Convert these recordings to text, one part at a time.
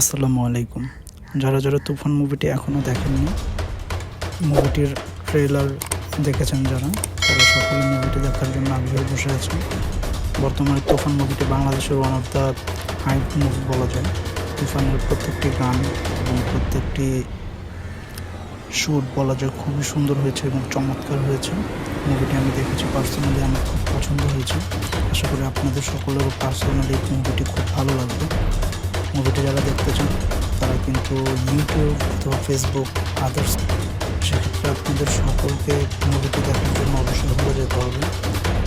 আসসালামু আলাইকুম। যারা যারা তুফান মুভিটি এখনও দেখেননি মুভিটির ট্রেলার দেখেছেন যারা, তারা সকলে মুভিটি দেখার জন্য আগ্রহে বসে আছেন। বর্তমানে তুফান মুভিটি বাংলাদেশের one of the hype movie বলা যায়। তুফানের প্রত্যেকটি গান এবং প্রত্যেকটি শ্যুট বলা যায় খুবই সুন্দর হয়েছে এবং চমৎকার হয়েছে। মুভিটি আমি দেখেছি পার্সোনালি আমার খুব পছন্দ হয়েছে। আশা করি আপনাদের সকলেরও পার্সোনালি মুভিটি খুব ভালো লাগবে। মুভিটি যারা দেখতে চান তারা কিন্তু ইউটিউব অথবা ফেসবুক আদার্স সেক্ষেত্রে আপনাদের সকলকে মুভিটি দেখার জন্য অবশ্যই হলে যেতে হবে।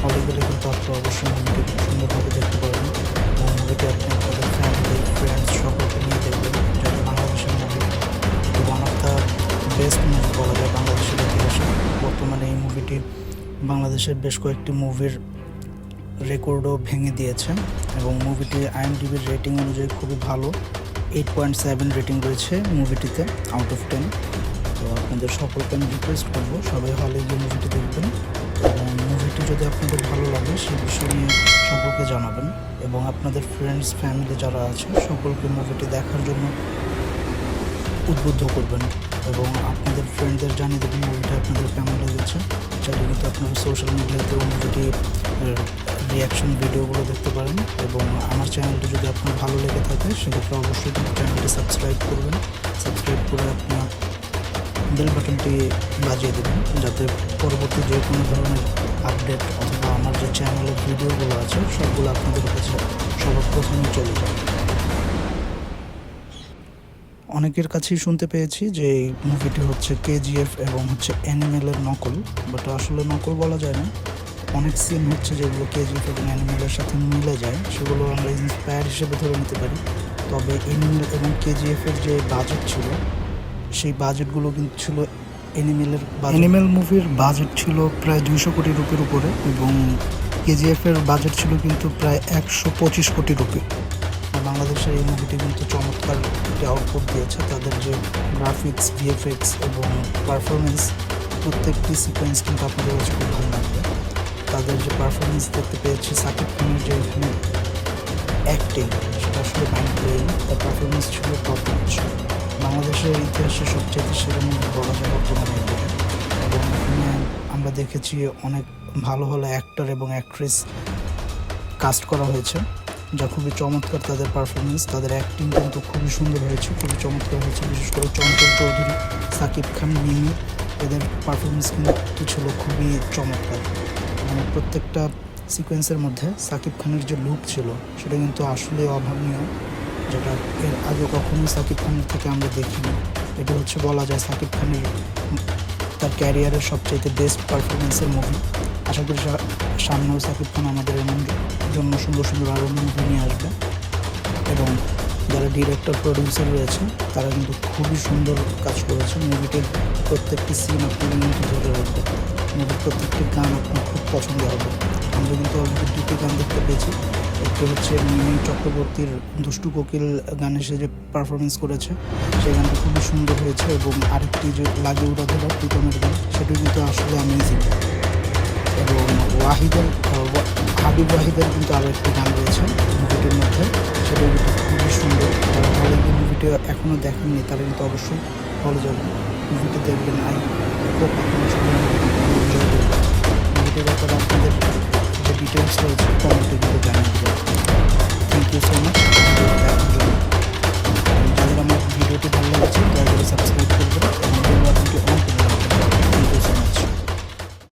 হলে গেলে কিন্তু আপনারা অবশ্যই মুভিটি খুব সুন্দরভাবে দেখতে পারবেন এবং মুভিটি আপনি আপনাদের ফ্যামিলি ফ্রেন্ডস সকলকে নিয়ে দেখবেন যেটা বাংলাদেশের movie one of the best movie বলা যায় বাংলাদেশের ইতিহাসে। বর্তমানে এই মুভিটি বাংলাদেশের বেশ কয়েকটি মুভির রেকর্ডও ভেঙে দিয়েছে এবং মুভিটি আইএমডিবির রেটিং অনুযায়ী খুবই ভালো। এইট পয়েন্ট সেভেন রেটিং রয়েছে মুভিটিতে আউট অফ টেন তো আপনাদের সকলকে আমি রিকোয়েস্ট করব, সবাই হলে গিয়ে মুভিটি দেখবেন। এবং মুভিটি যদি আপনাদের ভালো লাগে সেই বিষয় নিয়ে সকলকে জানাবেন। এবং আপনাদের ফ্রেন্ডস ফ্যামিলি যারা আছে, সকলকে মুভিটি দেখার জন্য উদ্বুদ্ধ করবেন। এবং আপনাদের ফ্রেন্ডদের জানিয়ে দেবেন মুভিটা আপনাদের কেমন লেগেছে। চাইলে কিন্তু আপনারা সোশ্যাল মিডিয়াতে মুভিটি রিয়াকশন ভিডিওগুলো দেখতে পারেন এবং আমার চ্যানেলটি যদি আপনার ভালো লেগে থাকে, সেক্ষেত্রে অবশ্যই চ্যানেলটি সাবস্ক্রাইব করবেন। সাবস্ক্রাইব করে আপনার বেল বাটনটি বাজিয়ে দেবেন, যাতে পরবর্তী যে কোনো ধরনের আপডেট অথবা আমার যে চ্যানেলের ভিডিওগুলো আছে, সবগুলো আপনাদের কাছে সবার প্রথমে চলে যায়। অনেকের কাছেই শুনতে পেয়েছি যে এই মুভিটি হচ্ছে কেজিএফ এবং হচ্ছে অ্যানিমেলের নকল বাট আসলে নকল বলা যায় না। অনেক সিন হচ্ছে যেগুলো কেজিএফ এবং অ্যানিমেলের সাথে মিলে যায় সেগুলো আমরা ইন্সপায়ার হিসেবে ধরে নিতে পারি। তবে অ্যানিমেল এবং কেজিএফের যে বাজেট ছিল সেই বাজেটগুলো কিন্তু ছিল অ্যানিমেলের অ্যানিমেল মুভির বাজেট ছিল প্রায় দুইশো কোটি রুপির উপরে এবং কেজিএফের বাজেট ছিল কিন্তু প্রায় একশো পঁচিশ কোটি রুপি। বাংলাদেশের এই মুভিটি কিন্তু চমৎকার একটি আউটপুট দিয়েছে তাদের যে গ্রাফিক্স ভিএফএক্স এবং পারফরমেন্স প্রত্যেকটি সিকোয়েন্স কিন্তু আপনাদের কাছে খুব ভালো লাগবে। তাদের যে পারফরমেন্স দেখতে পেয়েছি সাকিব খানের যে এখানে অ্যাক্টিং সেটা আসলে ব্লোয়িং তার পারফরমেন্স ছিল টপ বাংলাদেশের ইতিহাসে সবচেয়ে সেরা মুভি বলা যায় বর্তমানে এবং এখানে আমরা দেখেছি অনেক ভালো ভালো অ্যাক্টর এবং অ্যাক্ট্রেস কাস্ট করা হয়েছে, যা খুবই চমৎকার তাদের পারফরমেন্স তাদের অ্যাক্টিং কিন্তু খুবই সুন্দর হয়েছে, খুবই চমৎকার হয়েছে। বিশেষ করে চঞ্চল চৌধুরী, সাকিব খান, মিমি, এদের পারফরমেন্স কিন্তু ছিল খুবই চমৎকার। মানে প্রত্যেকটা সিকোয়েন্সের মধ্যে সাকিব খানের যে লুক ছিল, সেটা কিন্তু আসলে অভাবনীয়, যেটা এর আগে কখনোই সাকিব খানের থেকে আমরা দেখিনি। এটা হচ্ছে বলা যায় সাকিব খানের তার ক্যারিয়ারের সবচাইতে বেস্ট পারফরমেন্সের মুভি আশা করি সামনেও সাকিব খান আমাদের এমন জন্য সুন্দর সুন্দর আরও মুভি নিয়ে আসবে। এবং যারা ডিরেক্টর প্রডিউসার রয়েছে তারা কিন্তু খুবই সুন্দর কাজ করেছে মুভিটির প্রত্যেকটি সিন আপনি কিন্তু ধরে রাখবে মুভির প্রত্যেকটি গান আপনার খুব পছন্দ হবে। আমরা কিন্তু অলরেডি দুটি গান দেখতে পেয়েছি। একটি হচ্ছে মিমি চক্রবর্তীর দুষ্টু কোকিল গানে সে যে পারফরমেন্স করেছে, সেই গানটা খুবই সুন্দর হয়েছে এবং আরেকটি যে লাগে উড়া ধরা প্রীতমের গান সেটা কিন্তু আসলে অ্যামেজিং এবং ওয়াহিদের হাবিব ওয়াহিদের কিন্তু আরও একটি গান রয়েছে মুভিটির মধ্যে সেটা কিন্তু খুবই সুন্দর। যারা হলে মুভিটি এখনও দেখেননি, তারা কিন্তু অবশ্যই হলে যাবেন। মুভিটি দেখবেন, আই হোপ আপনারা